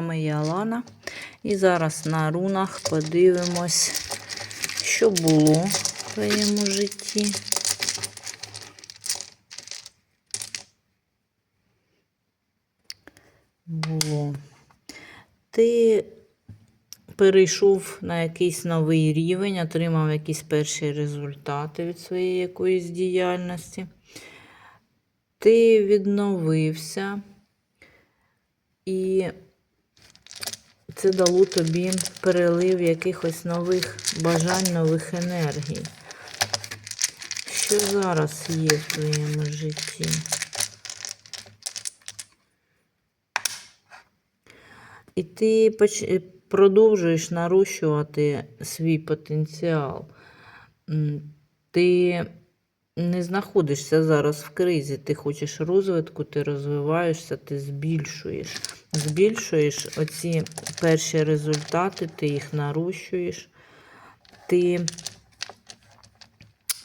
вами я Лана. І зараз на рунах подивимось, що було в твоєму житті. Було. Ти перейшов на якийсь новий рівень, отримав якісь перші результати від своєї якоїсь діяльності. Ти відновився, і це дало тобі перелив якихось нових бажань, нових енергій. Що зараз є в твоєму житті? І ти продовжуєш нарощувати свій потенціал. Ти не знаходишся зараз в кризі, ти хочеш розвитку, ти розвиваєшся, ти збільшуєш. Збільшуєш оці перші результати, ти їх нарощуєш, ти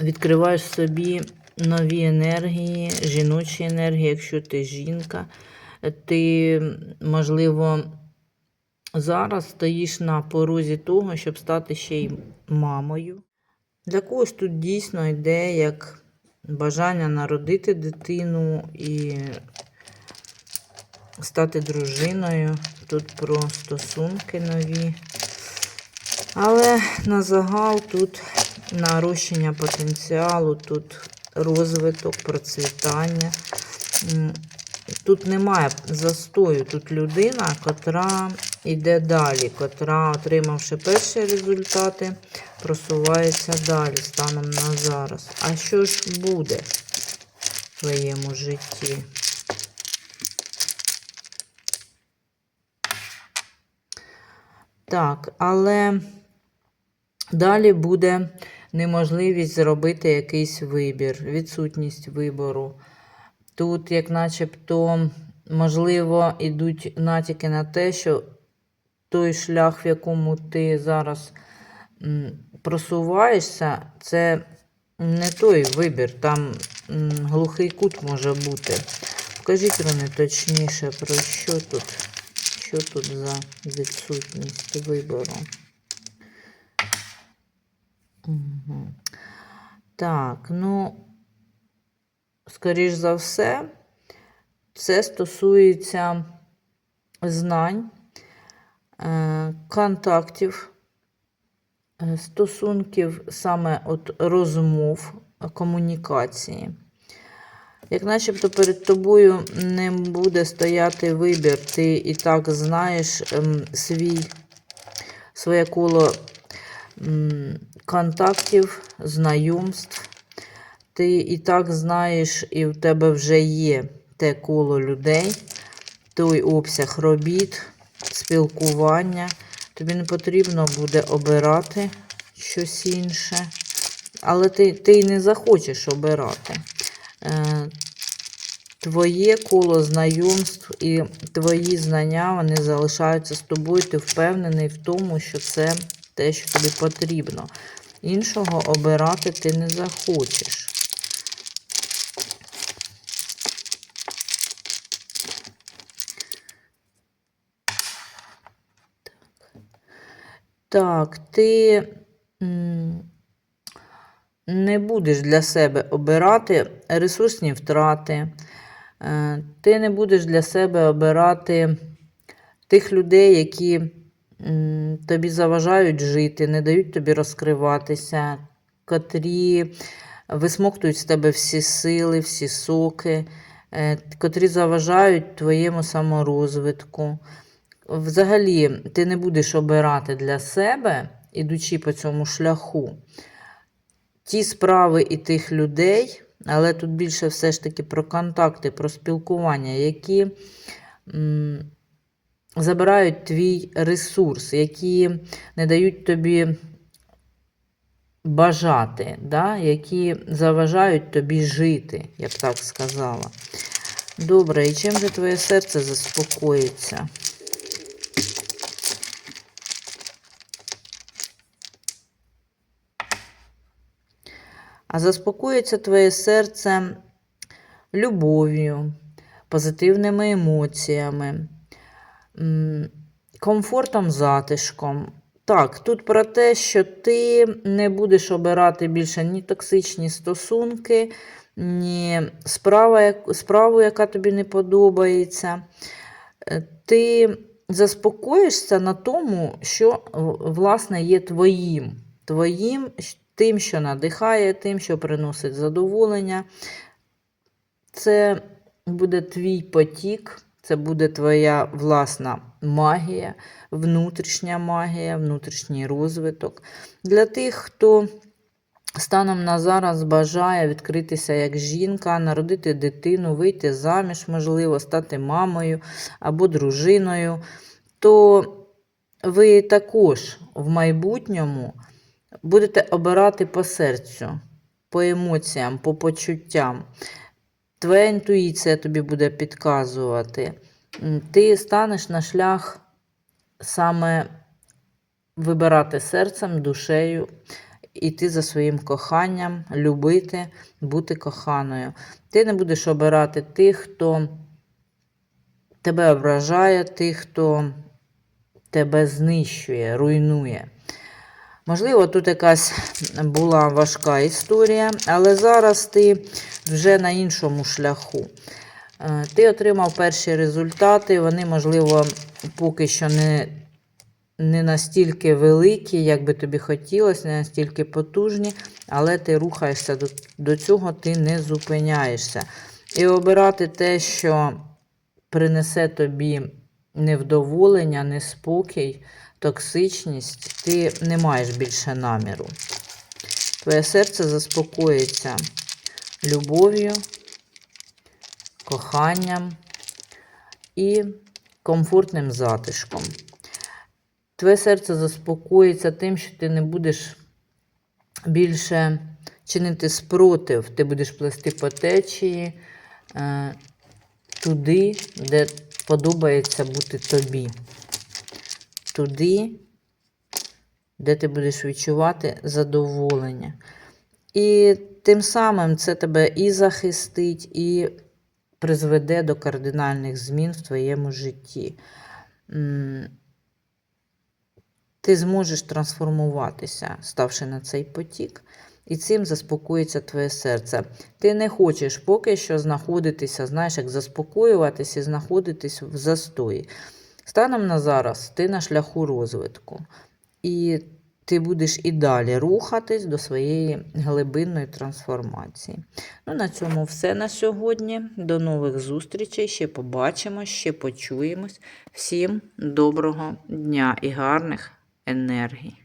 відкриваєш собі нові енергії, жіночі енергії, якщо ти жінка. Ти, можливо, зараз стоїш на порозі того, щоб стати ще й мамою. Для когось тут дійсно йде як бажання народити дитину і стати дружиною. Тут про стосунки нові. Але на загал тут нарощення потенціалу, тут розвиток, процвітання. Тут немає застою, тут людина, котра йде далі, котра, отримавши перші результати, просувається далі станом на зараз. А що ж буде в твоєму житті? Так, але далі буде неможливість зробити якийсь вибір, відсутність вибору. Тут, як начебто, можливо, йдуть натяки на те, що той шлях, в якому ти зараз просуваєшся, це не той вибір, там глухий кут може бути. Покажіть вони точніше, про що тут, що тут за відсутність вибору. Так, ну, скоріш за все, це стосується знань, контактів, е, стосунків саме от розмов, комунікації. Як начебто перед тобою не буде стояти вибір, ти і так знаєш ем, свій, своє коло контактів, знайомств. Ти і так знаєш, і в тебе вже є те коло людей, той обсяг робіт, спілкування. Тобі не потрібно буде обирати щось інше. Але ти, ти й не захочеш обирати. Е, Твоє коло знайомств і твої знання вони залишаються з тобою. Ти впевнений в тому, що це те, що тобі потрібно. Іншого обирати ти не захочеш. Так, ти не будеш для себе обирати ресурсні втрати. Е, Ти не будеш для себе обирати тих людей, які тобі заважають жити, не дають тобі розкриватися, котрі висмоктують з тебе всі сили, всі соки, е, котрі заважають твоєму саморозвитку. Взагалі, ти не будеш обирати для себе, ідучи по цьому шляху, ті справи і тих людей, але тут більше все ж таки про контакти, про спілкування, які м, забирають твій ресурс, які не дають тобі бажати, да? які заважають тобі жити, я б так сказала. Добре, і чим же твоє серце заспокоїться? А заспокоїться твоє серце любов'ю, позитивними емоціями, комфортом, затишком. Так, тут про те, що ти не будеш обирати більше ні токсичні стосунки, ні справа, справу, яка тобі не подобається. Е, Ти заспокоїшся на тому, що власне є твоїм. Твоїм, тим, що надихає, тим, що приносить задоволення. Це буде твій потік, це буде твоя власна магія, внутрішня магія, внутрішній розвиток. Для тих, хто станом на зараз бажає відкритися як жінка, народити дитину, вийти заміж, можливо, стати мамою або дружиною, то ви також в майбутньому будете обирати по серцю, по емоціям, по почуттям. Твоя інтуїція тобі буде підказувати. Ти станеш на шлях саме вибирати серцем, душею, іти за своїм коханням, любити, бути коханою. Ти не будеш обирати тих, хто тебе ображає, тих, хто тебе знищує, руйнує. Можливо, тут якась була важка історія, але зараз ти вже на іншому шляху. Е, Ти отримав перші результати, вони, можливо, поки що не, не настільки великі, як би тобі хотілося, не настільки потужні, але ти рухаєшся до, до цього, ти не зупиняєшся. І обирати те, що принесе тобі невдоволення, неспокій, токсичність, ти не маєш більше наміру. Твоє серце заспокоїться любов'ю, коханням і комфортним затишком. Твоє серце заспокоїться тим, що ти не будеш більше чинити спротив, ти будеш плести по течії е, туди, де подобається бути тобі. Туди, де ти будеш відчувати задоволення. І тим самим це тебе і захистить, і призведе до кардинальних змін в твоєму житті. Ти зможеш трансформуватися, ставши на цей потік, і цим заспокоїться твоє серце. Ти не хочеш поки що знаходитися, знаєш, як заспокоюватися і знаходитись в застої. Станом на зараз ти на шляху розвитку. І ти будеш і далі рухатись до своєї глибинної трансформації. Ну, на цьому все на сьогодні. До нових зустрічей. Ще побачимось, ще почуємось. Всім доброго дня і гарних енергій.